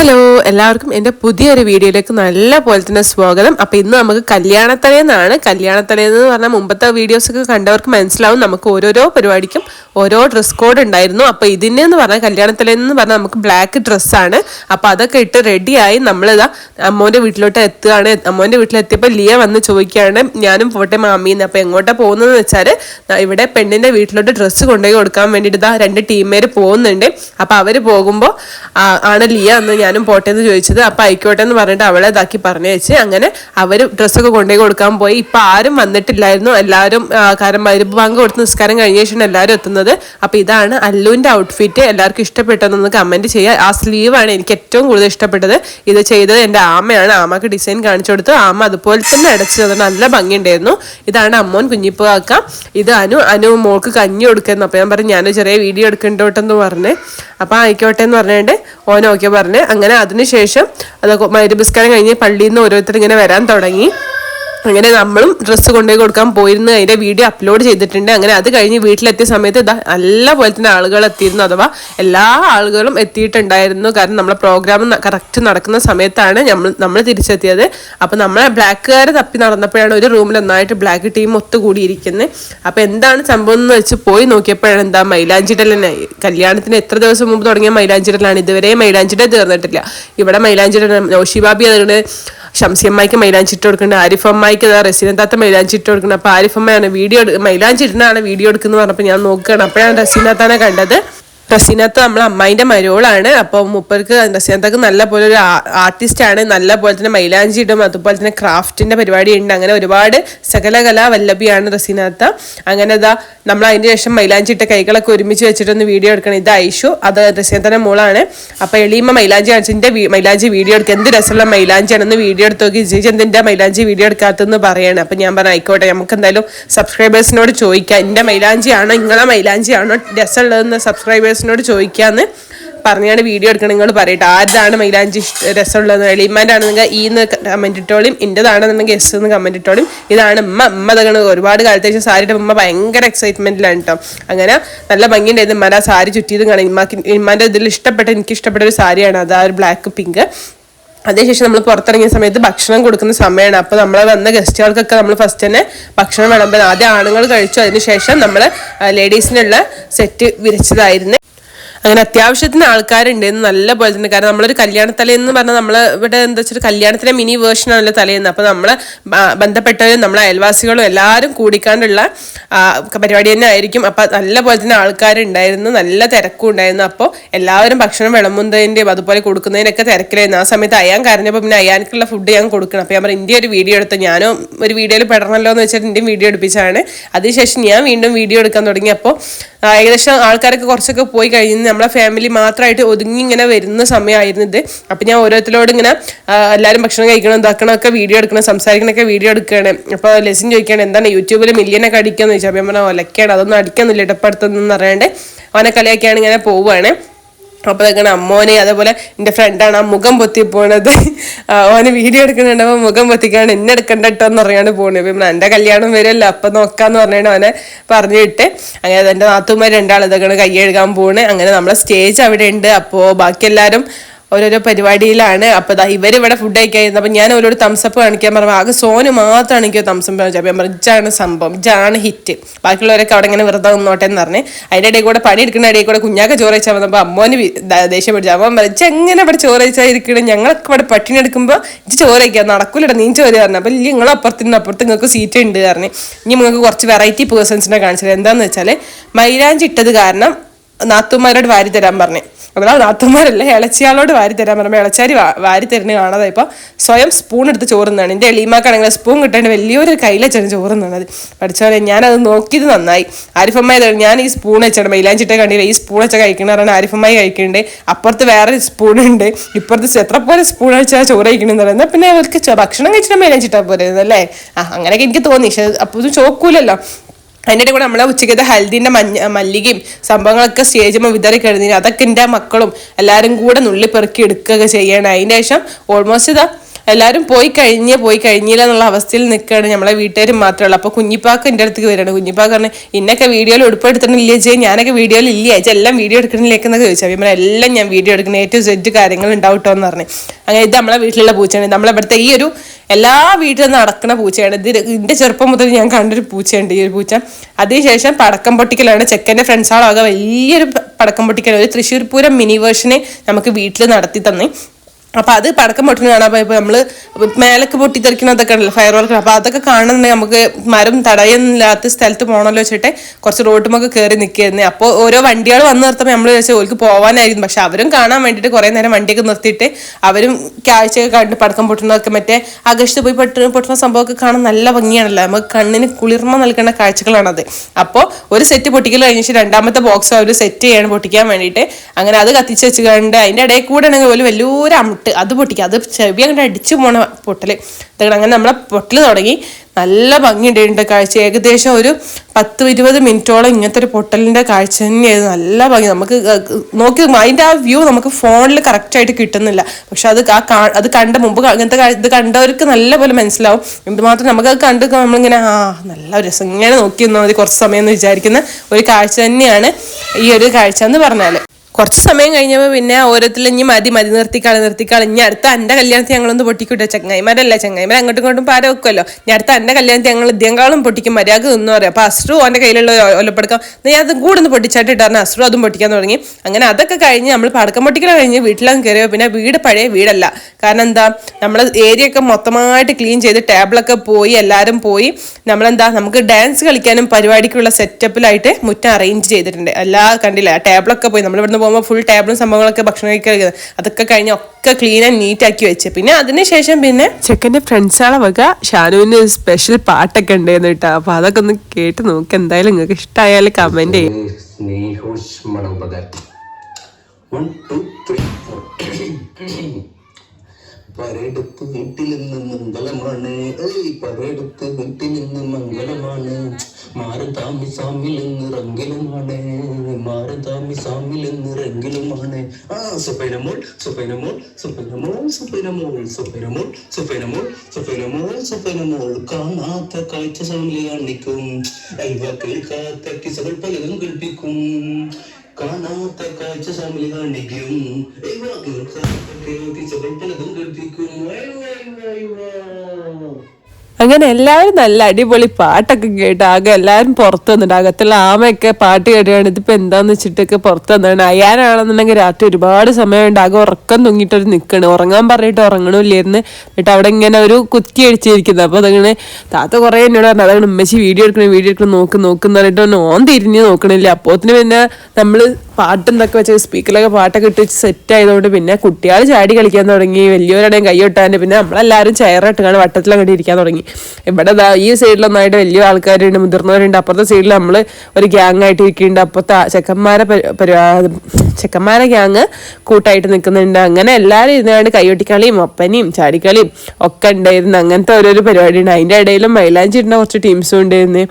Hello എല്ലാവർക്കും എന്റെ പുതിയൊരു വീഡിയോയിലേക്ക് നല്ല പോലെ തന്നെ സ്വാഗതം. അപ്പോൾ ഇന്ന് നമുക്ക് കല്യാണത്തലേന്നാണ്. കല്യാണത്തലേന്ന് പറഞ്ഞാൽ മുമ്പത്തെ വീഡിയോസൊക്കെ കണ്ടവർക്ക് മനസ്സിലാവും. നമുക്ക് ഓരോരോ പരിപാടിക്കും ഓരോ ഡ്രസ് കോഡ് ഉണ്ടായിരുന്നു. അപ്പോൾ ഇതിനെന്ന് പറഞ്ഞാൽ കല്യാണത്തിലെന്ന് പറഞ്ഞാൽ നമുക്ക് ബ്ലാക്ക് ഡ്രസ്സാണ് അപ്പോൾ അതൊക്കെ ഇട്ട് റെഡിയായി നമ്മളിതാ അമ്മോന്റെ വീട്ടിലോട്ട് എത്തുകയാണ്. അമ്മോന്റെ വീട്ടിലെത്തിയപ്പോൾ ലിയ വന്ന് ചോദിക്കുകയാണ് ഞാനും പോട്ടെ മാമീന്ന്. അപ്പോൾ എങ്ങോട്ടാണ് പോകുന്നതെന്ന് വെച്ചാൽ ഇവിടെ പെണ്ണിന്റെ വീട്ടിലോട്ട് ഡ്രസ്സ് കൊണ്ടുപോയി കൊടുക്കാൻ വേണ്ടിയിട്ട് ഇതാ രണ്ട് ടീമേര് പോകുന്നുണ്ട്. അപ്പോൾ അവർ പോകുമ്പോൾ ആണ് ലിയ എന്ന് ഞാനും പോട്ടെ എന്ന് ചോദിച്ചത്. അപ്പോൾ ആയിക്കോട്ടെ എന്ന് പറഞ്ഞിട്ട് അവളെ ഇതാക്കി പറഞ്ഞു വെച്ച് അങ്ങനെ അവർ ഡ്രസ്സൊക്കെ കൊണ്ടുപോയി കൊടുക്കാൻ പോയി. ഇപ്പം ആരും വന്നിട്ടില്ലായിരുന്നു. എല്ലാവരും കാരണം ബാങ്ക് കൊടുത്ത് നിസ്കാരം കഴിഞ്ഞ ശേഷം എല്ലാവരും എത്തുന്നത് അപ്പോൾ ഇതാണ് അല്ലുവിന്റെ ഔട്ട്ഫിറ്റ് എല്ലാവർക്കും ഇഷ്ടപ്പെട്ടതെന്ന് കമന്റ് ചെയ്യുക. ആ സ്ലീവാണ് എനിക്ക് ഏറ്റവും കൂടുതൽ ഇഷ്ടപ്പെട്ടത്. ഇത് ചെയ്തത് എന്റെ ആമയാണ്. ആമക്ക് ഡിസൈൻ കാണിച്ചു കൊടുത്തു. ആമ അതുപോലെ തന്നെ അടച്ചത് നല്ല ഭംഗിയുണ്ടായിരുന്നു ഇതാണ് അമ്മോൻ കുഞ്ഞിപ്പ് ആക്കാം ഇത് അനു അനു മോൾക്ക് കഞ്ഞി കൊടുക്കുന്നു. അപ്പോൾ ഞാൻ പറഞ്ഞു ഞാൻ ചെറിയ വീഡിയോ എടുക്കണ്ടോട്ടെന്ന് പറഞ്ഞ്. അപ്പോൾ ആയിക്കോട്ടെ എന്ന് പറഞ്ഞുകൊണ്ട് ഓൻ ഓക്കെ പറഞ്ഞ്. അങ്ങനെ അതിനുശേഷം അത് മരുപുസ്കാരം കഴിഞ്ഞ് പള്ളിയിൽ നിന്ന് ഓരോരുത്തർ ഇങ്ങനെ വരാൻ തുടങ്ങി. അങ്ങനെ നമ്മളും ഡ്രസ്സ് കൊണ്ടുപോയി കൊടുക്കാൻ പോയിരുന്നു. അതിന്റെ വീഡിയോ അപ്ലോഡ് ചെയ്തിട്ടുണ്ട്. അങ്ങനെ അത് കഴിഞ്ഞ് വീട്ടിലെത്തിയ സമയത്ത് ഇതാ നല്ല പോലെ തന്നെ ആളുകൾ എത്തിയിരുന്നു. അഥവാ എല്ലാ ആളുകളും എത്തിയിട്ടുണ്ടായിരുന്നു. കാരണം നമ്മളെ പ്രോഗ്രാം കറക്റ്റ് നടക്കുന്ന സമയത്താണ് നമ്മൾ നമ്മൾ തിരിച്ചെത്തിയത്. അപ്പം നമ്മളെ ബ്ലാക്കുകാർ തപ്പി നടന്നപ്പോഴാണ് ഒരു റൂമിൽ നന്നായിട്ട് ബ്ലാക്ക് ടീം ഒത്തുകൂടിയിരിക്കുന്നത് അപ്പോൾ എന്താണ് സംഭവം എന്ന് വെച്ച് പോയി നോക്കിയപ്പോഴാണ് എന്താ മൈലാഞ്ചിടൽ തന്നെ കല്യാണത്തിന് എത്ര ദിവസം മുമ്പ് തുടങ്ങിയ മൈലാഞ്ചിടലാണ്. ഇതുവരെ മൈലാഞ്ചിടൽ തീർന്നിട്ടില്ല. ഇവിടെ മൈലാഞ്ചിടൽ നൗഷിബാബി അതുകൊണ്ട് ഷംസിയമ്മയ്ക്ക് മൈലാഞ്ചിട്ട് കൊടുക്കുന്നുണ്ട് ആരിഫമ്മയ്ക്ക് ഇതാ മൈലാഞ്ചി ഇട്ട് കൊടുക്കുന്നത് അപ്പോൾ ആരിഫമ്മയാണ് വീഡിയോ മൈലാഞ്ചി ഇടുന്നതാണ് വീഡിയോ എടുക്കുന്നത് പറഞ്ഞപ്പോൾ ഞാൻ നോക്കുകയാണ്. അപ്പോഴാണ് റസീനത്താനെ കണ്ടത്. റസീനത്ത് നമ്മളെ അമ്മായിന്റെ മരോളാണ്. അപ്പോൾ മുപ്പർക്ക് റസീനത്തക്ക് നല്ല പോലെ ഒരു ആർട്ടിസ്റ്റ് ആണ് നല്ല പോലെ തന്നെ മൈലാഞ്ചി ഇടും അതുപോലെ തന്നെ ക്രാഫ്റ്റിന്റെ പരിപാടി ഉണ്ട് അങ്ങനെ ഒരുപാട് സകലകലാ വല്ലഭിയാണ് റസീനത്ത. അങ്ങനെ ഇതാ നമ്മൾ അതിന് ശേഷം മൈലാഞ്ചി ഇട്ട കൈകളൊക്കെ ഒരുമിച്ച് വെച്ചിട്ടൊന്ന് വീഡിയോ എടുക്കണം. ഇത് ഐഷു. അത് റസീനത്തിന്റെ മോളാണ്. അപ്പോൾ എളിയമ്മ മൈലാഞ്ചി അച്ഛന്റെ മൈലാഞ്ചി വീഡിയോ എടുക്കുക. എന്ത് രസമുള്ള മൈലാഞ്ചിയാണെന്ന് വീഡിയോ എടുത്ത് നോക്കി. ചേച്ചി എന്തിന്റെ മൈലാഞ്ചി വീഡിയോ എടുക്കാത്തതെന്ന് പറയണം. അപ്പം ഞാൻ പറഞ്ഞു ആയിക്കോട്ടെ. നമുക്ക് എന്തായാലും സബ്സ്ക്രൈബേഴ്സിനോട് ചോദിക്കാം. എന്റെ മൈലാഞ്ചിയാണോ? നിങ്ങളെ മൈലാഞ്ചിയാണോ രസമുള്ളതെന്ന് സബ്സ്ക്രൈബേഴ്സിനോട് ചോദിക്കാമെന്ന് പറഞ്ഞാണ് വീഡിയോ എടുക്കണം നിങ്ങൾ പറയട്ടെ. ആരുതാണ് മൈലാഞ്ചി രസമുള്ളത് എളിമാന്റെ ആണെന്നെങ്കിൽ ഈ എന്ന് കമന്റ് ഇട്ടോളും ഇന്റെതാണെന്നുണ്ടെങ്കിൽ എസ് എന്ന് കമന്റ് ഇട്ടോളും. ഇതാണ് ഉമ്മ ഉമ്മ തകണ് ഒരുപാട് കാലത്തെ ശേഷം സാരിയുടെ ഉമ്മ ഭയങ്കര എക്സൈറ്റ്മെന്റിലാണ് കേട്ടോ അങ്ങനെ നല്ല ഭംഗിയുണ്ടായിരുന്നു. ഉമ്മ ആ സാരി ചുറ്റിയതും കാണാം ഇമ്മാക്ക് ഇമ്മാന്റെ ഇതിൽ ഇഷ്ടപ്പെട്ട എനിക്ക് ഇഷ്ടപ്പെട്ട ഒരു സാരിയാണ് അത് ആ ഒരു ബ്ലാക്ക് പിങ്ക് അതിനുശേഷം നമ്മൾ പുറത്തിറങ്ങിയ സമയത്ത് ഭക്ഷണം കൊടുക്കുന്ന സമയമാണ് അപ്പോൾ നമ്മൾ വന്ന ഗസ്റ്റുകൾക്കൊക്കെ നമ്മൾ ഫസ്റ്റ് തന്നെ ഭക്ഷണം വിളമ്പുന്നത് ആദ്യം ആണുങ്ങൾ കഴിച്ചു. അതിനുശേഷം നമ്മൾ ലേഡീസിനുള്ള സെറ്റ് വിരിച്ചതായിരുന്നു. അങ്ങനെ അത്യാവശ്യത്തിന് ആൾക്കാരുണ്ടായിരുന്നു നല്ല പോലെ തന്നെ. കാരണം നമ്മളൊരു കല്യാണ തലേന്ന് പറഞ്ഞാൽ നമ്മൾ ഇവിടെ എന്താ വെച്ചാൽ കല്യാണത്തിലെ മിനി വേർഷൻ ആണല്ലോ തലേന്ന്. അപ്പോൾ നമ്മൾ ബന്ധപ്പെട്ടവരും നമ്മളെ അയൽവാസികളും എല്ലാവരും കൂടിക്കാണ്ടുള്ള പരിപാടി തന്നെ ആയിരിക്കും. അപ്പോൾ നല്ല പോലെ തന്നെ ആൾക്കാരുണ്ടായിരുന്നു നല്ല തിരക്കും ഉണ്ടായിരുന്നു. അപ്പോൾ എല്ലാവരും ഭക്ഷണം വിളമ്പുന്നതിന്റെയും അതുപോലെ കൊടുക്കുന്നതിനൊക്കെ തിരക്കിലായിരുന്നു. ആ സമയത്ത് അയാൻ കരഞ്ഞപ്പോൾ പിന്നെ അയാൻക്കുള്ള ഫുഡ് ഞാൻ കൊടുക്കണം. അപ്പോൾ ഞാൻ ഇന്ത്യ ഒരു വീഡിയോ എടുത്ത്. ഞാനും ഒരു വീഡിയോയിൽ പെടണമല്ലോ എന്ന് വെച്ചിട്ട് ഇന്ത്യയും വീഡിയോ എടുപ്പിച്ചാണ് അതിനുശേഷം ഞാൻ വീണ്ടും വീഡിയോ എടുക്കാൻ തുടങ്ങി. അപ്പോൾ ഏകദേശം ആൾക്കാരൊക്കെ കുറച്ചൊക്കെ പോയി കഴിഞ്ഞ് നമ്മളെ ഫാമിലി മാത്രമായിട്ട് ഒതുങ്ങി ഇങ്ങനെ വരുന്ന സമയമായിരുന്നു ഇത്. അപ്പം ഞാൻ ഓരോരുത്തരോട് ഇങ്ങനെ എല്ലാവരും ഭക്ഷണം കഴിക്കണം ഇതാക്കണം ഒക്കെ വീഡിയോ എടുക്കണം സംസാരിക്കണമൊക്കെ വീഡിയോ എടുക്കുകയാണ്. അപ്പോൾ ലെസിൻ ചോദിക്കുകയാണ് എന്താണ് യൂട്യൂബിൽ മില്യനൊക്കെ അടിക്കാന്ന് ചോദിച്ചാൽ അപ്പം ഞാൻ പറഞ്ഞാൽ ഒലക്കാണ് അതൊന്നും അടിക്കുന്നില്ല ഇടപ്പടുത്തൊന്നും അറിയാണ്ട് അവനെ കളിയാക്കിയാണ് ഇങ്ങനെ പോവുകയാണ്. അപ്പോൾ ഇതൊക്കെയാണ് അമ്മോനെ അതേപോലെ എന്റെ ഫ്രണ്ടാണ് ആ മുഖം പൊത്തി പോണത്. ഓന് വീഡിയോ എടുക്കുന്നുണ്ടപ്പോൾ മുഖം പൊത്തിക്കാണ്. എന്നെ എടുക്കണ്ട കേട്ടോ എന്ന് പറയാണ്ട് പോണത്. ഇപ്പം എന്റെ കല്യാണം വരുമല്ലോ അപ്പം നോക്കാന്ന് പറഞ്ഞാണ് അവനെ പറഞ്ഞിട്ട് അങ്ങനെ എന്റെ നാത്തുമാർ രണ്ടാൾ ഇതൊക്കെയാണ് കൈ എഴുകാൻ പോണ്. അങ്ങനെ നമ്മളെ സ്റ്റേജ് അവിടെ ഉണ്ട് അപ്പോൾ ബാക്കി എല്ലാവരും ഓരോരോ പരിപാടിയിലാണ്. അപ്പോൾ ദാ ഇവർ ഇവിടെ ഫുഡ് കഴിക്കായിരുന്നു അപ്പോൾ ഞാൻ അവരോട് തംസപ്പ് കാണിക്കാൻ പറഞ്ഞു. ആകെ സോന് മാത്രമാണ് എനിക്ക് തംസപ്പ് കാണിച്ചത്. അപ്പോൾ പറഞ്ഞു ഇജാണ് സംഭവം ഇജാണ് ഹിറ്റ് ബാക്കിയുള്ളവരൊക്കെ അവിടെ ഇങ്ങനെ വെറുതെ നിന്നോട്ടെ എന്ന് പറഞ്ഞ് അതിന്റെ ഇടയിൽ കൂടെ പണി എടുക്കുന്ന ഇടയിൽ കൂടെ കുഞ്ഞാക്ക ചോറ് വെച്ചാൽ വന്നപ്പോൾ അമ്മോന് ദേഷ്യം പിടിച്ചു. അമ്മ പറഞ്ഞു എങ്ങനെ ഇവിടെ ചോറ് വെച്ചാൽ ഇരിക്കണം? ഞങ്ങളൊക്കെ ഇവിടെ പട്ടിണി എടുക്കുമ്പോൾ ഇത് ചോറ് കഴിക്കാൻ നടക്കൂലട നീ ചോറ് പറഞ്ഞു. അപ്പോൾ ഇല്ല അപ്പുറത്ത് നിന്ന് അപ്പുറത്ത് നിങ്ങൾക്ക് സീറ്റ് ഉണ്ട് പറഞ്ഞു. ഇനി നിങ്ങൾക്ക് കുറച്ച് വെറൈറ്റി പേഴ്സൺസിനെ കാണിച്ചത്. എന്താണെന്ന് വെച്ചാൽ മൈലാഞ്ചി ഇട്ടത് കാരണം നാത്തുമാരോട് വാരി തരാൻ പറഞ്ഞു. അതാ നാത്തുമാരല്ല ഇളച്ചിയാളോട് വാരി തരാൻ പറയുമ്പോൾ ഇളച്ചാരി വാരി തരുന്ന കാണാതെ ഇപ്പോൾ സ്വയം സ്പൂൺ എടുത്ത് ചോറുന്നാണ് എന്റെ എളിമാക്കാണെങ്കിൽ സ്പൂൺ കിട്ടേണ്ട വലിയൊരു കയ്യിലച്ചാണ് ചോറുന്നത്. പഠിച്ചവരെ ഞാനത് നോക്കിയത് നന്നായി. ആരിഫമ്മായി ഞാൻ ഈ സ്പൂൺ വെച്ചാണ് മൈലാഞ്ചിട്ടേ കണ്ടില്ല? ഈ സ്പൂൺ വെച്ചാൽ കഴിക്കണതാണ് ആരിഫമ്മായി കഴിക്കണ്ടേ. അപ്പുറത്ത് വേറെ സ്പൂൺ ഉണ്ട്. ഇപ്പുറത്ത് എത്ര പോലെ സ്പൂൺ വെച്ചാൽ ചോറ് കഴിക്കണമെന്ന് പറയുന്നത്. പിന്നെ അവർക്ക് ഭക്ഷണം കഴിച്ചിട്ട് മൈലാഞ്ചിട്ടാ പോരുന്നല്ലേ? ആ അങ്ങനെയൊക്കെ എനിക്ക് തോന്നി. പക്ഷെ അപ്പോൾ ചോക്കൂലല്ലോ. അതിന്റെ കൂടെ നമ്മളെ ഉച്ചയ്ക്കത്തെ ഹൽദിന്റെ മഞ്ഞ മല്ലികയും സംഭവങ്ങളൊക്കെ സ്റ്റേജുമ്പോൾ വിതറി കഴിഞ്ഞു അതൊക്കെ എന്റെ മക്കളും എല്ലാവരും കൂടെ നുള്ളി പെറുക്കി എടുക്കുകയൊക്കെ ചെയ്യണം. അതിന്റെ ശേഷം ഓൾമോസ്റ്റ് ഇതാ എല്ലാവരും പോയി കഴിഞ്ഞേ പോയി കഴിഞ്ഞില്ല എന്നുള്ള അവസ്ഥയിൽ നിൽക്കുകയാണ് നമ്മളെ വീട്ടുകാരും മാത്രമേ ഉള്ളൂ. അപ്പോൾ കുഞ്ഞിപ്പാക്ക് എന്റെ അടുത്തേക്ക് വരികയാണ്. കുഞ്ഞിപ്പാക്ക് പറഞ്ഞു ഇന്നൊക്കെ വീഡിയോയിൽ ഉൾപ്പെടുത്തണില്ലേ ജെ? ഞാനൊക്കെ വീഡിയോയിൽ ഇല്ല? ചേച്ചി എല്ലാം വീഡിയോ എടുക്കണില്ലേക്കെന്നൊക്കെ ചോദിച്ചു. ഇവരെ എല്ലാം ഞാൻ വീഡിയോ എടുക്കുന്നത് ഏറ്റവും സെറ്റ് കാര്യങ്ങൾ ഉണ്ടാവട്ടോ എന്ന് പറഞ്ഞു. അങ്ങനെ ഇത് നമ്മളെ വീട്ടിലുള്ള പൂച്ചയാണ്. നമ്മളെ ഇവിടുത്തെ ഈ ഒരു എല്ലാ വീട്ടിലും നടക്കുന്ന പൂച്ചയാണ്. ഇത് ഇതിന്റെ ചെറുപ്പം മുതൽ ഞാൻ കണ്ടൊരു പൂച്ചയുണ്ട്. ഈ ഒരു പൂച്ച. അതിനുശേഷം പടക്കം പൊട്ടിക്കലാണ്. ചെക്കന്റെ ഫ്രണ്ട്സാളാകെ വലിയൊരു പടക്കം പൊട്ടിക്കൽ ഒരു തൃശ്ശൂർ പൂരം മിനി വേർഷനെ നമുക്ക് വീട്ടിൽ നടത്തി തന്നെ. അപ്പൊ അത് പടക്കം പൊട്ടിന് കാണാൻ പോയപ്പോ നമ്മൾ മേലൊക്കെ പൊട്ടിത്തെറിക്കുന്നതൊക്കെ ഉണ്ടല്ലോ ഫയർ വർക്ക് അപ്പോൾ അതൊക്കെ കാണുന്നുണ്ടെങ്കിൽ നമുക്ക് മരം തടയുന്നില്ലാത്ത സ്ഥലത്ത് പോകണമല്ലോ വെച്ചിട്ട് കുറച്ച് റോട്ടുമൊക്കെ കയറി നിൽക്കുന്നത് അപ്പോൾ ഓരോ വണ്ടികൾ വന്ന് നിർത്തുമ്പോൾ നമ്മൾ വെച്ചാൽ ഓർക്ക് പോകാനായിരുന്നു പക്ഷെ അവരും കാണാൻ വേണ്ടിയിട്ട് കുറേ നേരം വണ്ടിയൊക്കെ നിർത്തിയിട്ട് അവരും കാഴ്ചയൊക്കെ കണ്ട് പടക്കം പൊട്ടുന്നതൊക്കെ മറ്റേ ആകാശത്ത് പോയി പൊട്ട പൊട്ടുന്ന സംഭവമൊക്കെ കാണാൻ നല്ല ഭംഗിയാണല്ലോ. നമുക്ക് കണ്ണിന് കുളിർമ നൽകുന്ന കാഴ്ചകളാണത്. അപ്പോൾ ഒരു സെറ്റ് പൊട്ടിക്കൽ കഴിഞ്ഞിട്ട് രണ്ടാമത്തെ ബോക്സ് അവർ സെറ്റ് ചെയ്യാൻ പൊട്ടിക്കാൻ വേണ്ടിയിട്ട്. അങ്ങനെ അത് കത്തിച്ച് വെച്ച് കണ്ട് അതിന്റെ ഇടയിൽ കൂടെ ആണെങ്കിൽ ഒരു വലിയൊരു അമിട്ട് അത് പൊട്ടിക്കുക അത് ചെവി അങ്ങോട്ട് അടിച്ചു പോണ പൊട്ടൽ ഇതൊക്കെ അങ്ങനെ നമ്മളെ പൊട്ടൽ തുടങ്ങി. നല്ല ഭംഗിയുണ്ട് കാഴ്ച. ഏകദേശം ഒരു പത്ത് ഇരുപത് മിനിറ്റോളം ഇങ്ങനത്തെ ഒരു പൊട്ടലിന്റെ കാഴ്ച തന്നെയായിരുന്നു. നല്ല ഭംഗി. നമുക്ക് നോക്കി അതിന്റെ ആ വ്യൂ നമുക്ക് ഫോണിൽ കറക്റ്റായിട്ട് കിട്ടുന്നില്ല. പക്ഷെ അത് ആ അത് കണ്ട മുമ്പ് അങ്ങനത്തെ ഇത് കണ്ടവർക്ക് നല്ല പോലെ മനസ്സിലാവും. എന്തുമാത്രം നമുക്ക് അത് കണ്ട് നമ്മളിങ്ങനെ ആ നല്ല രസം. ഇങ്ങനെ നോക്കി നിന്നാൽ മതി കുറച്ച് സമയം എന്ന് വിചാരിക്കുന്ന ഒരു കാഴ്ച തന്നെയാണ് ഈ ഒരു കാഴ്ച എന്ന് പറഞ്ഞാൽ കുറച്ച് സമയം കഴിഞ്ഞപ്പോൾ പിന്നെ ഓരോരുത്തരും ഇനി മതി മതി നിർത്തിക്കാളി നിർത്തിക്കാളി. ഇനി അടുത്ത എന്റെ കല്യാണത്തിൽ ഞങ്ങളൊന്ന് പൊട്ടിക്കൂട്ടെ. ചങ്ങായിമാരല്ല ചങ്ങായിമാർ അങ്ങോട്ടും ഇങ്ങോട്ടും പാര വെക്കുമല്ലോ ഇനി അടുത്ത എന്റെ കല്യാണത്തിൽ ഞങ്ങൾ ഇദ്ദേഹങ്ങളും പൊട്ടിക്കും മര്യാദ നിന്നു പറയാം. അപ്പോൾ അസ്രു അവന്റെ കയ്യിലുള്ള ഒലപ്പെടുക്കാം ഞാൻ അത് കൂടെ ഒന്ന് പൊട്ടിച്ചാട്ട് ഇട്ടായിരുന്നു അസ്രു അതും പൊട്ടിക്കാൻ തുടങ്ങി. അങ്ങനെ അതൊക്കെ കഴിഞ്ഞ് നമ്മൾ പടക്കം പൊട്ടിക്കൽ കഴിഞ്ഞ് വീട്ടിലങ്ങ് കയറിയോ പിന്നെ വീട് പഴയ വീടല്ല. കാരണം എന്താ നമ്മൾ ഏരിയ ഒക്കെ മൊത്തമായിട്ട് ക്ലീൻ ചെയ്ത് ടേബിളൊക്കെ പോയി എല്ലാവരും പോയി. നമ്മളെന്താ നമുക്ക് ഡാൻസ് കളിക്കാനും പരിപാടിക്കുള്ള സെറ്റപ്പിലായിട്ട് മുറ്റം അറേഞ്ച് ചെയ്തിട്ടുണ്ട്. എല്ലാ കണ്ടില്ല ടേബിളൊക്കെ പോയി. നമ്മൾ ഇവിടുന്ന് പോകുമ്പോൾ ഫുൾ ടേബിളും സംഭവങ്ങളൊക്കെ ഭക്ഷണം കഴിക്കുന്നത്. അതൊക്കെ കഴിഞ്ഞ് ഒക്കെ ക്ലീൻ ആൻഡ് നീറ്റ് ആക്കി വെച്ച്. പിന്നെ അതിനുശേഷം പിന്നെ ചെക്കന്റെ ഫ്രണ്ട്സാളെ വക ഷാനുവിന് സ്പെഷ്യൽ പാട്ടൊക്കെ ഉണ്ടായിരുന്നു കേട്ടോ. അപ്പൊ അതൊക്കെ ഒന്ന് കേട്ട് നോക്ക്. എന്തായാലും നിങ്ങൾക്ക് ഇഷ്ടമായാലും കമന്റ് ചെയ്യും. സ്നേഹോഷ്മണം പരടുത്ത് വീട്ടിൽ നിന്ന് മംഗളമാണ്. ഏയ് പരടുത്ത് വീട്ടിൽ നിന്ന് മംഗളമാണ്. മാറുതാമി സാമിൽ നിന്ന് റെങ്കിലുമാണ് മാറും താമി സാമിൽ നിന്ന് റെങ്കിലുമാണ് ആ സുപ്പൈനമോൾ സുപ്പൈനമോൾ സുപ്പൈനമോൾ സുപ്പൈനമോൾ സുപ്പൈനമോൾ സുപ്പൈനമോൾ സുപ്പൈനമോൾ സുപ്പൈനമോൾ കാണാത്ത കാഴ്ച സ്വാമി കാണിക്കും കേൾക്കാത്ത കിസകൾ പലതും കേൾപ്പിക്കും. കാണാത്ത കാഴ്ച ശാമിലി കാണിക്കും വാക്കുകൾ പലതും കൽപ്പിക്കും അങ്ങനെ എല്ലാവരും നല്ല അടിപൊളി പാട്ടൊക്കെ കേട്ട് ആകെ എല്ലാവരും പുറത്ത് വന്നിട്ട് അകത്തുള്ള ആമയൊക്കെ പാട്ട് കേട്ടാണ് ഇതിപ്പോ എന്താന്ന് വെച്ചിട്ടൊക്കെ പുറത്ത് വന്നാണ് അയ്യാനാണെന്നുണ്ടെങ്കിൽ രാത്രി ഒരുപാട് സമയമുണ്ട്. ആകെ ഉറക്കം തൂങ്ങിയിട്ടൊരു നിൽക്കണ് ഉറങ്ങാൻ പറഞ്ഞിട്ട് ഉറങ്ങണില്ലായിരുന്നു എന്നിട്ട് അവിടെ ഇങ്ങനെ ഒരു കുത്തി അടിച്ചിരിക്കുന്നത് അപ്പൊ അതങ്ങനെ താത്ത കുറേ എന്നോട് പറഞ്ഞു അതങ്ങനെ ഉമ്മച്ചി വീഡിയോ എടുക്കണം വീഡിയോ എടുക്കണം നോക്ക് നോക്കുന്ന പറഞ്ഞിട്ട് ഓൻ തിരിഞ്ഞ് നോക്കണില്ല. അപ്പോത്തിന് പിന്നെ നമ്മൾ പാട്ട് എന്തൊക്കെ വെച്ച് സ്പീക്കറിലൊക്കെ പാട്ടൊക്കെ ഇട്ട് വെച്ച് സെറ്റ് ആയതുകൊണ്ട് പിന്നെ കുട്ടികൾ ചാടി കളിക്കാൻ തുടങ്ങി. വലിയവരുടെയും കൈ ഒട്ടാന്റെ പിന്നെ നമ്മളെല്ലാവരും ചെയറിട്ട് കാണാൻ വട്ടത്തിലങ്ങോട്ട് ഇരിക്കാൻ തുടങ്ങി. ഇവിടെ ഈ സൈഡിലൊന്നായിട്ട് വലിയ ആൾക്കാരുണ്ട് മുതിർന്നവരുണ്ട്. അപ്പുറത്തെ സൈഡിൽ നമ്മൾ ഒരു ഗ്യാങ് ആയിട്ട് ഇരിക്കുന്നുണ്ട് അപ്പുറത്തെ ചെക്കന്മാരെ ചെക്കന്മാരെ ഗ്യാങ് കൂട്ടായിട്ട് നിൽക്കുന്നുണ്ട്. അങ്ങനെ എല്ലാവരും ഇരുന്നാണ്ട് കൈയൊട്ടിക്കളിയും ഒപ്പനയും ചാടിക്കളിയും ഒക്കെ ഉണ്ടായിരുന്നു. അങ്ങനത്തെ ഓരോരോ പരിപാടി ഉണ്ട് അതിന്റെ ഇടയിലും മൈലാഞ്ചി ഇടുന്ന കുറച്ച് ടീംസും ഉണ്ടായിരുന്നു.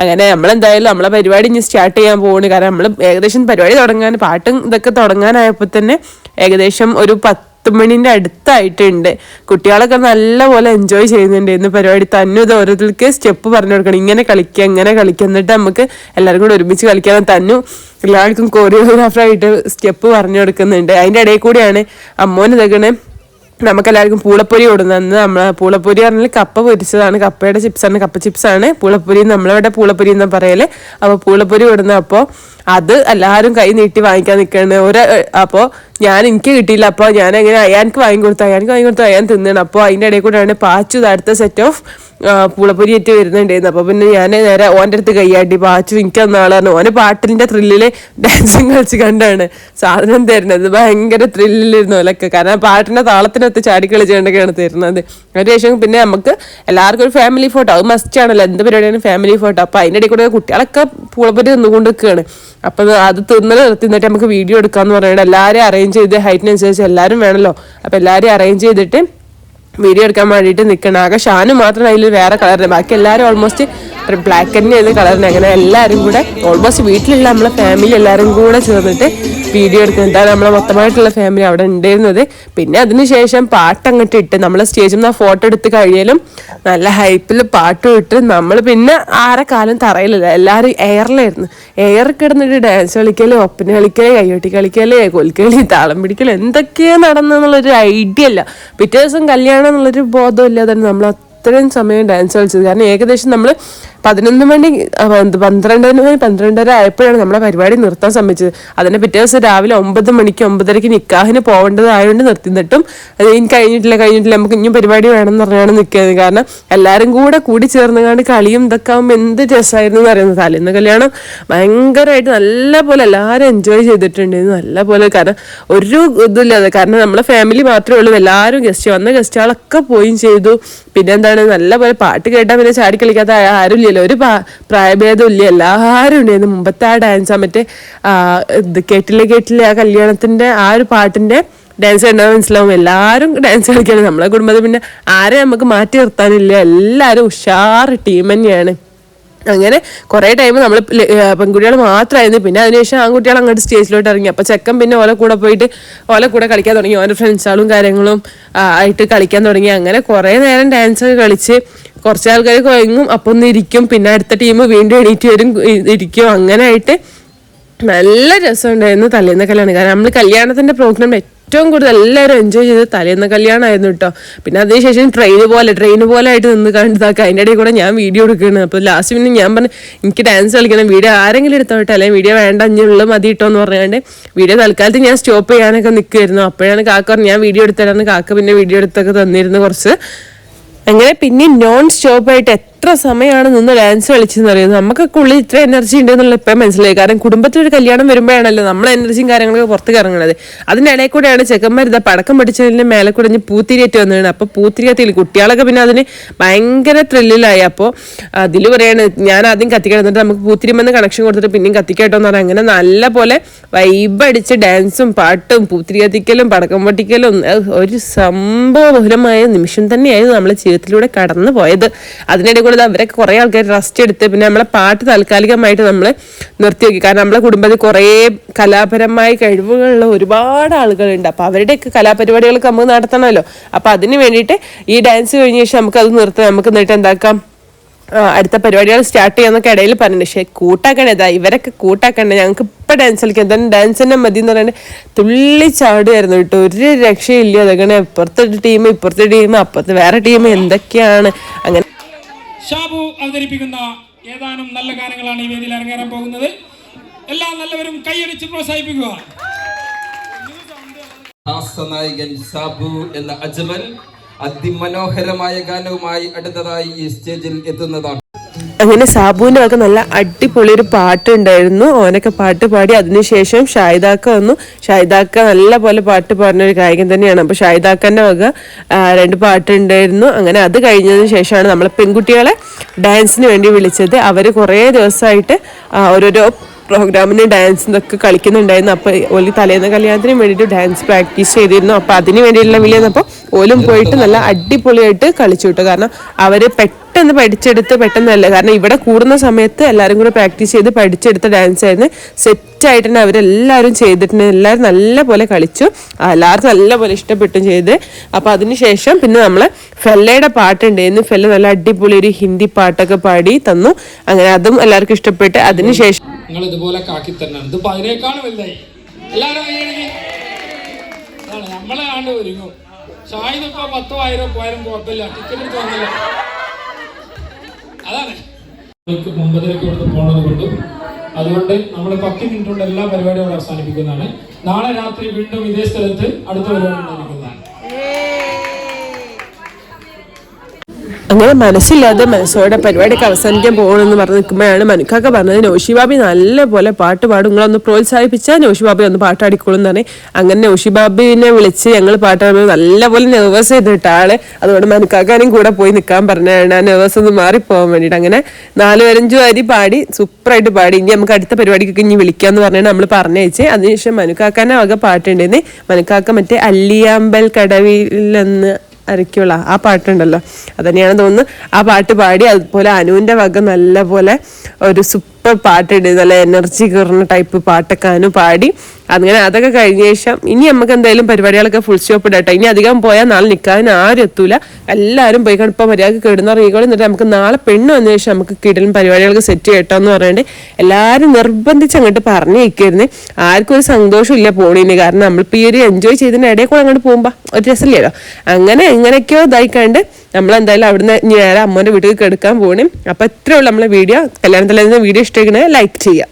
അങ്ങനെ നമ്മളെന്തായാലും നമ്മളെ പരിപാടി ഇനി സ്റ്റാർട്ട് ചെയ്യാൻ പോകുന്നു കാരണം നമ്മൾ ഏകദേശം പരിപാടി തുടങ്ങാൻ പാട്ടും ഇതൊക്കെ തുടങ്ങാനായപ്പോൾ തന്നെ ഏകദേശം ഒരു പത്ത് മണിന്റെ അടുത്തായിട്ടുണ്ട്. കുട്ടികളൊക്കെ നല്ലപോലെ എൻജോയ് ചെയ്യുന്നുണ്ട്. ഇന്ന് പരിപാടി തന്നു ഇത് ഓരോരുത്തർക്ക് സ്റ്റെപ്പ് പറഞ്ഞു കൊടുക്കണം. ഇങ്ങനെ കളിക്കുക ഇങ്ങനെ കളിക്കുക എന്നിട്ട് നമുക്ക് എല്ലാവരും കൂടെ ഒരുമിച്ച് കളിക്കാൻ തന്നു. എല്ലാവർക്കും കോറിയോഗ്രാഫറായിട്ട് സ്റ്റെപ്പ് പറഞ്ഞു കൊടുക്കുന്നുണ്ട്. അതിന്റെ ഇടയിൽ കൂടിയാണ് അമ്മോന് ഇതൊക്കെ നമുക്കെല്ലാവർക്കും പൂളപ്പൊരി കൊടുക്കുന്നത് നമ്മൾ പൂളപ്പൊരി പറഞ്ഞാൽ കപ്പ പൊരിച്ചതാണ്. കപ്പയുടെ ചിപ്സാണ് കപ്പ ചിപ്സാണ് പൂളപ്പൊരി. നമ്മളിവിടെ പൂളപ്പൊരി എന്ന് പറയൽ. അപ്പോൾ പൂളപ്പൊരി കൊടുക്കുന്നത് അപ്പോൾ അത് എല്ലാവരും കൈ നീട്ടി വാങ്ങിക്കാൻ നിൽക്കണ. ഒരു അപ്പോൾ ഞാൻ എനിക്ക് കിട്ടിയില്ല. അപ്പോൾ ഞാൻ എങ്ങനെ അയാൾക്ക് വാങ്ങി കൊടുത്തു അയാൾക്ക് വാങ്ങി കൊടുത്തു അയാൻ തിന്നണം. അപ്പോൾ അതിന്റെ ഇടയിൽ കൂടെയാണ് പാച്ചു അടുത്ത സെറ്റ് ഓഫ് പൂളപ്പൊരി വരുന്നുണ്ടായിരുന്നു അപ്പോൾ പിന്നെ ഞാൻ നേരെ ഓന്റെ അടുത്ത് കൈയാട്ടി പാച്ചു എനിക്ക് തന്ന ആളാണ്. ഓന് പാട്ടിന്റെ ത്രില്ലിൽ ഡാൻസും കളിച്ച് കണ്ടാണ്. സാധനം തരുന്നത്. ഭയങ്കര ത്രില്ലിലിരുന്നു അല്ലൊക്കെ കാരണം പാട്ടിന്റെ താളത്തിനൊത്ത് ചാടി കളിച്ചുകൊണ്ടൊക്കെയാണ് തരുന്നത്. അതിനുശേഷം പിന്നെ നമുക്ക് എല്ലാവർക്കും ഒരു ഫാമിലി ഫോട്ടോ അത് മസ്റ്റ് ആണല്ലോ. എന്ത് പരിപാടിയാണ് ഫാമിലി ഫോട്ടോ അപ്പോൾ അതിന്റെ ഇടയിൽ കൂടെ കുട്ടികളൊക്കെ പൂളപ്പൊരി നിന്നുകൊണ്ട് നിൽക്കുകയാണ്. അപ്പോൾ അത് തിന്നൽ തിന്നിട്ട് നമുക്ക് വീഡിയോ എടുക്കാമെന്ന് പറയുന്നത് എല്ലാവരെയും അറേഞ്ച് ചെയ്ത് ഹൈറ്റിനനുസരിച്ച് എല്ലാവരും വേണല്ലോ. അപ്പോൾ എല്ലാവരെയും അറേഞ്ച് ചെയ്തിട്ട് വീഡിയോ എടുക്കാൻ വേണ്ടിയിട്ട് നിൽക്കണം ആകെ ഷാനു മാത്രം അതിൽ വേറെ കളറിന് ബാക്കി എല്ലാവരും ഓൾമോസ്റ്റ് ബ്ലാക്ക് ആൻഡ് ചെയ്ത് കളറിന് അങ്ങനെ എല്ലാവരും കൂടെ ഓൾമോസ്റ്റ് വീട്ടിലുള്ള നമ്മളെ ഫാമിലി എല്ലാവരും കൂടെ ചേർന്നിട്ട് വീഡിയോ എടുക്കുന്നത്. എന്താണ് നമ്മളെ മൊത്തമായിട്ടുള്ള ഫാമിലി അവിടെ ഉണ്ടായിരുന്നത്. പിന്നെ അതിനുശേഷം പാട്ട് അങ്ങോട്ട് ഇട്ട് നമ്മൾ സ്റ്റേജിൽ നിന്ന് ഫോട്ടോ എടുത്ത് കഴിയലും നല്ല ഹൈപ്പിൽ പാട്ടും ഇട്ട് നമ്മൾ പിന്നെ ആരെ കാലം തറയിലല്ല. എല്ലാവരും എയറിലായിരുന്നു എയർ കിടന്നിട്ട് ഡാൻസ് കളിക്കൽ ഒപ്പന കളിക്കൽ കയ്യോട്ടി കളിക്കൽ കൊൽക്കളി താളം പിടിക്കൽ എന്തൊക്കെയാണ് നടന്നെന്നുള്ളൊരു ഐഡിയ അല്ല. പിറ്റേ ദിവസം കല്യാണം എന്നുള്ളൊരു ബോധമില്ലാതെ നമ്മൾ അത്രയും സമയം ഡാൻസ് കളിച്ചത്. കാരണം ഏകദേശം നമ്മൾ പതിനൊന്ന് മണി പന്ത്രണ്ടര മണി പന്ത്രണ്ടര ആയപ്പോഴാണ് നമ്മളെ പരിപാടി നിർത്താൻ സമ്മതിച്ചത്. അതിന് പിറ്റേ ദിവസം രാവിലെ ഒമ്പത് മണിക്ക് ഒമ്പതരയ്ക്ക് നിക്കാഹിന് പോകേണ്ടതായതുകൊണ്ട് നിർത്തി നിട്ടും അത് ഇനി കഴിഞ്ഞിട്ടില്ല കഴിഞ്ഞിട്ടില്ല നമുക്ക് ഇനിയും പരിപാടി വേണം എന്ന് പറഞ്ഞാണ് നിൽക്കുന്നത്. കാരണം എല്ലാവരും കൂടെ കൂടി ചേർന്ന് കണ്ട് കളിയും ഇതൊക്കെ ആകുമ്പോൾ എന്ത് രസമായിരുന്നു എന്ന് അറിയുന്നത്. തലേന്ന് കല്യാണം ഭയങ്കരമായിട്ട് നല്ല പോലെ എല്ലാവരും എൻജോയ് ചെയ്തിട്ടുണ്ട്. നല്ല പോലെ കാരണം ഒരു ഇതില്ലാതെ കാരണം നമ്മളെ ഫാമിലി മാത്രമേ ഉള്ളൂ. എല്ലാവരും ഗസ്റ്റ് വന്ന ഗസ്റ്റുകളൊക്കെ പോയും ചെയ്തു. പിന്നെ എന്താണ്? നല്ല പോലെ പാട്ട് കേട്ടാൽ പിന്നെ ചാടി കളിക്കാത്ത ആരുമില്ലല്ലോ. ഒരു പ്രായഭേദമില്ല എല്ലാവരും ഉണ്ടായിരുന്നു. മുമ്പത്തെ ആ ഡാൻസ് ആ, ഇത് കേട്ടില്ലേ കേട്ടില്ലേ? ആ കല്യാണത്തിന്റെ ആ ഒരു പാട്ടിന്റെ ഡാൻസ് കണ്ടാൽ മനസ്സിലാവും. എല്ലാവരും ഡാൻസ് കളിക്കുകയാണ് നമ്മളെ കുടുംബത്തിൽ പിന്നെ ആരെ നമുക്ക് മാറ്റി നിർത്താനില്ല. എല്ലാവരും ഉഷാറ് ടീം തന്നെയാണ്. അങ്ങനെ കുറേ ടൈം നമ്മൾ പെൺകുട്ടികൾ മാത്രമായിരുന്നു പിന്നെ അതിനുശേഷം ആൺകുട്ടികൾ അങ്ങോട്ട് സ്റ്റേജിലോട്ട് ഇറങ്ങി. അപ്പോൾ ചെക്കൻ പിന്നെ ഓല കൂടെ പോയിട്ട് ഓല കൂടെ കളിക്കാൻ തുടങ്ങി. ഓന്റെ ഫ്രണ്ട്സുകളും കാര്യങ്ങളും ആയിട്ട് കളിക്കാൻ തുടങ്ങി. അങ്ങനെ കുറേ നേരം ഡാൻസ് ഒക്കെ കളിച്ച് കുറച്ച് ആൾക്കാർ കുഴങ്ങും അപ്പോൾ ഒന്ന് ഇരിക്കും. പിന്നെ അടുത്ത ടീം വീണ്ടും എണീറ്റ് വരും ഇരിക്കും. അങ്ങനെ ആയിട്ട് നല്ല രസമുണ്ടായിരുന്നു തലേന്ന് കല്യാണം. കാരണം നമ്മൾ കല്യാണത്തിന്റെ പ്രോഗ്രാം ഏറ്റവും കൂടുതൽ എല്ലാവരും എൻജോയ് ചെയ്ത് തലേന്ന് കല്യാണമായിരുന്നു കേട്ടോ. പിന്നെ അതിനുശേഷം ട്രെയിൻ പോലെ ട്രെയിൻ പോലെ ആയിട്ട് നിന്ന് കണ്ടതാക്കുക അതിന്റെ ഇടയിൽ കൂടെ ഞാൻ വീഡിയോ എടുക്കുകയാണ്. അപ്പോൾ ലാസ്റ്റ് പിന്നെ ഞാൻ പറഞ്ഞു എനിക്ക് ഡാൻസ് കളിക്കണം. വീഡിയോ ആരെങ്കിലും എടുത്തോട്ടെ അല്ലെങ്കിൽ വീഡിയോ വേണ്ട. അഞ്ഞുള്ള മതി കേട്ടോ എന്ന് പറഞ്ഞാണ്ട് വീഡിയോ തൽക്കാലത്ത് ഞാൻ സ്റ്റോപ്പ് ചെയ്യാനൊക്കെ നിൽക്കുമായിരുന്നു അപ്പോഴാണ് കാക്ക പറഞ്ഞു ഞാൻ വീഡിയോ എടുത്തരാന്ന് കാക്ക പിന്നെ വീഡിയോ എടുത്തൊക്കെ തന്നിരുന്നു കുറച്ച്. അങ്ങനെ പിന്നെ നോൺ സ്റ്റോപ്പ് ആയിട്ട് എത്ര സമയമാണ് നിന്ന് ഡാൻസ് കളിച്ചെന്ന് അറിയുന്നത് നമുക്കൊക്കെ ഉള്ളിൽ ഇത്ര എനർജി ഉണ്ട് എന്നുള്ള ഇപ്പം മനസ്സിലായി. കാരണം കുടുംബത്തിൽ ഒരു കല്യാണം വരുമ്പോഴാണല്ലോ നമ്മളെ എനർജിയും കാര്യങ്ങളൊക്കെ പുറത്ത് ഇറങ്ങുന്നത് അതിന്റെ ഇടയിൽ കൂടെയാണ് ചെക്കന്മാർ ഇതാ പടക്കം പഠിച്ചതിന്റെ മേലെ കൂടെ ഞാൻ പൂത്തിരിയേറ്റ് വന്നതാണ് അപ്പോൾ പൂത്തിരിയത്തിൽ കുട്ടികളൊക്കെ പിന്നെ അതിന് ഭയങ്കര ത്രില്ലിലായി അപ്പോൾ അതിൽ പറയാണ് ഞാൻ ആദ്യം കത്തിക്കണം. എന്നിട്ട് നമുക്ക് പൂത്തിരിമെന്ന് കണക്ഷൻ കൊടുത്തിട്ട് പിന്നെയും കത്തിക്കട്ടോ എന്ന് പറഞ്ഞാൽ അങ്ങനെ നല്ല പോലെ വൈബടിച്ച് ഡാൻസും പാട്ടും പൂത്തിരി കത്തിക്കലും പടക്കം പൊട്ടിക്കലും ഒരു ഒരു സംഭവബഹുലമായ നിമിഷം തന്നെയായിരുന്നു നമ്മളെ ജീവിതത്തിലൂടെ കടന്നു പോയത് അതിനിടെ കൂടെ ദാ അവരൊക്കെ കുറേ ആൾക്കാർ റെസ്റ്റ് എടുത്ത് പിന്നെ നമ്മളെ പാട്ട് താൽക്കാലികമായിട്ട് നമ്മൾ നിർത്തി വെക്കി. കാരണം നമ്മളെ കുടുംബത്തിൽ കുറേ കലാപരമായ കഴിവുകളുള്ള ഒരുപാട് ആളുകളുണ്ട്. അപ്പോൾ അവരുടെയൊക്കെ കലാപരിപാടികളൊക്കെ നമുക്ക് നടത്തണമല്ലോ. അപ്പോൾ അതിന് വേണ്ടിയിട്ട് ഈ ഡാൻസ് കഴിഞ്ഞ ശേഷം നമുക്ക് അത് നിർത്താം. നമുക്ക് എന്നിട്ട് എന്താക്കാം? അടുത്ത പരിപാടികൾ സ്റ്റാർട്ട് ചെയ്യാന്നൊക്കെ ഇടയിൽ പറഞ്ഞു പക്ഷേ കൂട്ടാക്കണേ ഇതാ. ഇവരൊക്കെ കൂട്ടാക്കണ്ടേ. ഞങ്ങൾക്ക് ഇപ്പം ഡാൻസ് കളിക്കാം. എന്തായാലും ഡാൻസ് തന്നെ മതി എന്ന് പറയുന്നത് തുള്ളി ചാടുമായിരുന്നു കേട്ടോ. ഒരു രക്ഷയില്ല. അതങ്ങനെ ഇപ്പുറത്തെ ടീം ഇപ്പുറത്തെ ടീം അപ്പുറത്തെ വേറെ ടീം എന്തൊക്കെയാണ്? അങ്ങനെ ഷാബു അവതരിപ്പിക്കുന്ന ഏതാനും നല്ല ഗാനങ്ങളാണ് ഈ വേദിയിൽ അരങ്ങേറാൻ പോകുന്നത്. എല്ലാ നല്ലവരും കൈയടിച്ച് പ്രോത്സാഹിപ്പിക്കുക. സാബു എന്ന അജ്മൽ അതിമനോഹരമായ ഗാനവുമായി അടുത്തതായി ഈ സ്റ്റേജിൽ എത്തുന്നതാണ്. അങ്ങനെ സാബുവിന്റെ ഒക്കെ നല്ല അടിപൊളി ഒരു പാട്ട് ഉണ്ടായിരുന്നു ഓനൊക്കെ പാട്ട് പാടി അതിനുശേഷം ഷായിദാക്ക വന്നു. ഷായിദാക്ക നല്ല പോലെ പാട്ട് പാടുന്ന ഒരു ഗായകൻ തന്നെയാണ്. അപ്പോൾ ഷായിദാക്കന്റെ വക രണ്ട് പാട്ട് ഉണ്ടായിരുന്നു അങ്ങനെ അത് കഴിഞ്ഞതിന് ശേഷമാണ് നമ്മളെ പെൺകുട്ടികളെ ഡാൻസിന് വേണ്ടി വിളിച്ചത്. അവർ കുറേ ദിവസമായിട്ട് ഓരോരോ പ്രോഗ്രാമിന് ഡാൻസ് ഇതൊക്കെ കളിക്കുന്നുണ്ടായിരുന്നു. അപ്പോൾ ഓലി തലേന്ന് കല്യാണത്തിന് വേണ്ടിയിട്ട് ഡാൻസ് പ്രാക്ടീസ് ചെയ്തിരുന്നു. അപ്പോൾ അതിന് വേണ്ടിയിട്ടുള്ള വിളിയെന്നപ്പോൾ ഓലും പോയിട്ട് നല്ല അടിപൊളിയായിട്ട് കളിച്ചു കിട്ടും. കാരണം അവർ പെട്ടെന്ന് പഠിച്ചെടുത്ത് പെട്ടെന്നല്ല. കാരണം ഇവിടെ കൂടുന്ന സമയത്ത് എല്ലാവരും കൂടെ പ്രാക്ടീസ് ചെയ്ത് പഠിച്ചെടുത്ത ഡാൻസ് ആയിരുന്നു. സെറ്റായിട്ട് തന്നെ അവരെല്ലാവരും ചെയ്തിട്ടുണ്ട്. എല്ലാവരും നല്ല പോലെ കളിച്ചു എല്ലാവർക്കും നല്ല പോലെ ഇഷ്ടപ്പെട്ടും ചെയ്ത്. അപ്പോൾ അതിനുശേഷം പിന്നെ നമ്മൾ ഫെല്ലയുടെ പാട്ടുണ്ടായിരുന്നു. ഫെല്ല നല്ല അടിപൊളി ഒരു ഹിന്ദി പാട്ടൊക്കെ പാടി തന്നു. അങ്ങനെ അതും എല്ലാവർക്കും ഇഷ്ടപ്പെട്ട് അതിനുശേഷം നിങ്ങൾ ഇതുപോലെ കാക്കി നമ്മളെ ആണ്ട് ഒരുങ്ങും. ഇപ്പൊ പത്തോ ആയിരോ പോയാലും കുഴപ്പമില്ല. ടിക്കറ്റ് എടുത്ത് വന്നില്ല. അതാണ്. ഒമ്പതരക്ക് ഇവിടുന്ന് പോണത് കൊണ്ടും അതുകൊണ്ട് നമ്മൾ പത്ത് മിനിറ്റ് കൊണ്ട് എല്ലാ പരിപാടികളും അവസാനിപ്പിക്കുന്നതാണ്. നാളെ രാത്രി വീണ്ടും ഇതേ സ്ഥലത്ത് അടുത്ത പരിപാടി അങ്ങനെ മനസ്സില്ലാതെ മനസ്സോടെ പരിപാടിയൊക്കെ അവസാനിക്കാൻ പോകണമെന്ന് പറഞ്ഞ് നിൽക്കുമ്പോഴാണ് മനുക്കാക്ക പറഞ്ഞത് നൗഷിബാബി നല്ലപോലെ പാട്ട് പാടും. നിങ്ങളൊന്ന് പ്രോത്സാഹിപ്പിച്ചാൽ നൗഷിബാബി ഒന്ന് പാട്ടാടിക്കോളും എന്ന് പറഞ്ഞ് അങ്ങനെ നൗഷിബാബിനെ വിളിച്ച് ഞങ്ങൾ പാട്ടാടുമ്പോൾ നല്ലപോലെ നല്ല പോലെ നെർവസ് ചെയ്തിട്ട് ആൾ. അതുകൊണ്ട് മനുക്കാക്കാനും കൂടെ പോയി നിൽക്കാൻ പറഞ്ഞാണ് ആ നെർവസ് ഒന്ന് മാറിപ്പോകാൻ വേണ്ടിയിട്ട് അങ്ങനെ നാല് പതിനഞ്ചു വരി പാടി സൂപ്പറായിട്ട് പാടി. ഇനി നമുക്ക് അടുത്ത പരിപാടിക്കൊക്കെ ഇനി വിളിക്കാന്ന് പറഞ്ഞാണ് നമ്മൾ പറഞ്ഞയച്ച്. അതിനുശേഷം മനുക്കാക്കാനും വക പാട്ടുണ്ടെന്ന് മനുക്കാക്ക മറ്റേ അല്ലിയാമ്പൽ കടവിലെന്ന് അരയ്ക്കുള്ള ആ പാട്ടുണ്ടല്ലോ. തന്നെയാണ് തോന്നുന്നു. ആ പാട്ട് പാടി അതുപോലെ അനുവിന്റെ വക നല്ലപോലെ ഒരു സൂപ്പർ പാട്ടിട്ട് നല്ല എനർജി കയറുന്ന ടൈപ്പ് പാട്ടൊക്കെ അനു പാടി. അങ്ങനെ അതൊക്കെ കഴിഞ്ഞ ശേഷം ഇനി നമുക്ക് എന്തായാലും പരിപാടികളൊക്കെ ഫുൾ സ്റ്റോപ്പ് ഇടട്ടെ. ഇനി അധികം പോയാൽ നാളെ നിൽക്കാൻ ആരും എത്തൂല. എല്ലാവരും പോയി ഇപ്പം മര്യാദയ്ക്ക് കിടന്നുറങ്ങിക്കോളും എന്നിട്ട് നമുക്ക് നാളെ പെണ്ണ് വന്ന ശേഷം നമുക്ക് കിടലും പരിപാടികൾക്ക് സെറ്റ് ചെയ്യട്ടോ എന്ന് പറഞ്ഞിട്ട് എല്ലാവരും നിർബന്ധിച്ച് അങ്ങോട്ട് പറഞ്ഞു വയ്ക്കായിരുന്നു ആർക്കും ഒരു സന്തോഷമില്ല പോണീന്. കാരണം നമ്മളിപ്പോൾ ഈ ഒരു എൻജോയ് ചെയ്തതിന് ഇടയിൽ കൂടെ അങ്ങോട്ട് പോകുമ്പോൾ ഒരു രസമില്ലല്ലോ. അങ്ങനെ എങ്ങനെയൊക്കെയോ ഇതായി കണ്ട് നമ്മളെന്തായാലും അവിടുന്ന് നേരെ അമ്മേന്റെ വീട്ടിൽ കിടക്കാൻ പോകണം അപ്പോൾ ഇത്രയേ നമ്മളെ വീഡിയോ കല്യാണത്തിൽ വീഡിയോ ഇഷ്ടമാക്കണേ ലൈക്ക് ചെയ്യാം